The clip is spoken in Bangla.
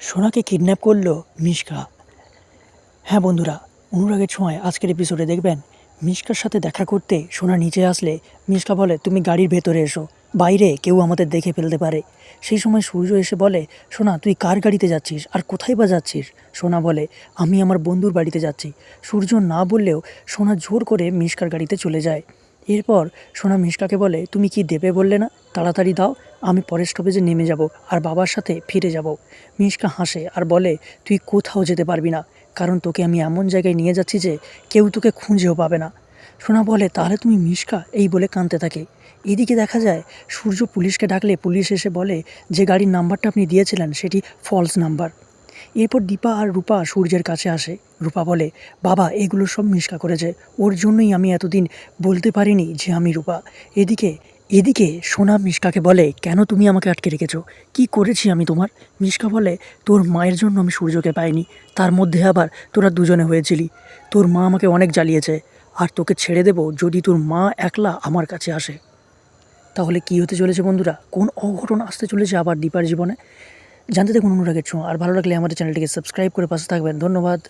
সোনাকে কিডন্যাপ করল মিশকা। হ্যাঁ বন্ধুরা, অনুরাগের সময় আজকের এপিসোডে দেখবেন, মিশকার সাথে দেখা করতে সোনা নিচে আসলে মিশকা বলে, তুমি গাড়ির ভেতরে এসো, বাইরে কেউ আমাদের দেখে ফেলতে পারে। সেই সময় সূর্য এসে বলে, সোনা, তুই কার গাড়িতে যাচ্ছিস? আর কোথায় বা যাচ্ছিস? সোনা বলে, আমি আমার বন্ধুর বাড়িতে যাচ্ছি। সূর্য না বললেও সোনা জোর করে মিশকার গাড়িতে চলে যায়। এরপর সোনা মিশকাকে বলে, তুমি কি দেবে বললে না? তাড়াতাড়ি দাও, আমি পরের স্টপেজে নেমে যাব আর বাবার সাথে ফিরে যাব। মিশকা হাসে আর বলে, তুই কোথাও যেতে পারবি না, কারণ তোকে আমি এমন জায়গায় নিয়ে যাচ্ছি যে কেউ তোকে খুঁজেও পাবে না। সোনা বলে, তাহলে তুমি মিশকা এই বলে কাঁদতে থাকে। এদিকে দেখা যায়, সূর্য পুলিশকে ডাকলে পুলিশ এসে বলে, যে গাড়ির নাম্বারটা আপনি দিয়েছিলেন সেটি ফলস নাম্বার। এরপর দীপা আর রূপা সূর্যের কাছে আসে। রূপা বলে, বাবা, এগুলো সব মিশকা করেছে। ওর জন্যই আমি এতদিন বলতে পারিনি যে আমি রূপা। এদিকে এদিকে সোনা মিশকাকে বলে, কেন তুমি আমাকে আটকে রেখেছো? কি করেছি আমি তোমার? মিশকা বলে, তোর মায়ের জন্য আমি সূর্যকে পাইনি। তার মধ্যে আবার তোরা দুজনে হয়েছিলি। তোর মা আমাকে অনেক জ্বালিয়েছে। আর তোকে ছেড়ে দেবো যদি তোর মা একলা আমার কাছে আসে। তাহলে কি হতে চলেছে বন্ধুরা? কোন অঘটন আসতে চলেছে আবার দীপার জীবনে? জানতে দেখুন অনুরাগের ছোঁয়া। আর ভালো লাগলে আমাদের চ্যানেলটিকে সাবস্ক্রাইব করে পাশে থাকবেন। ধন্যবাদ।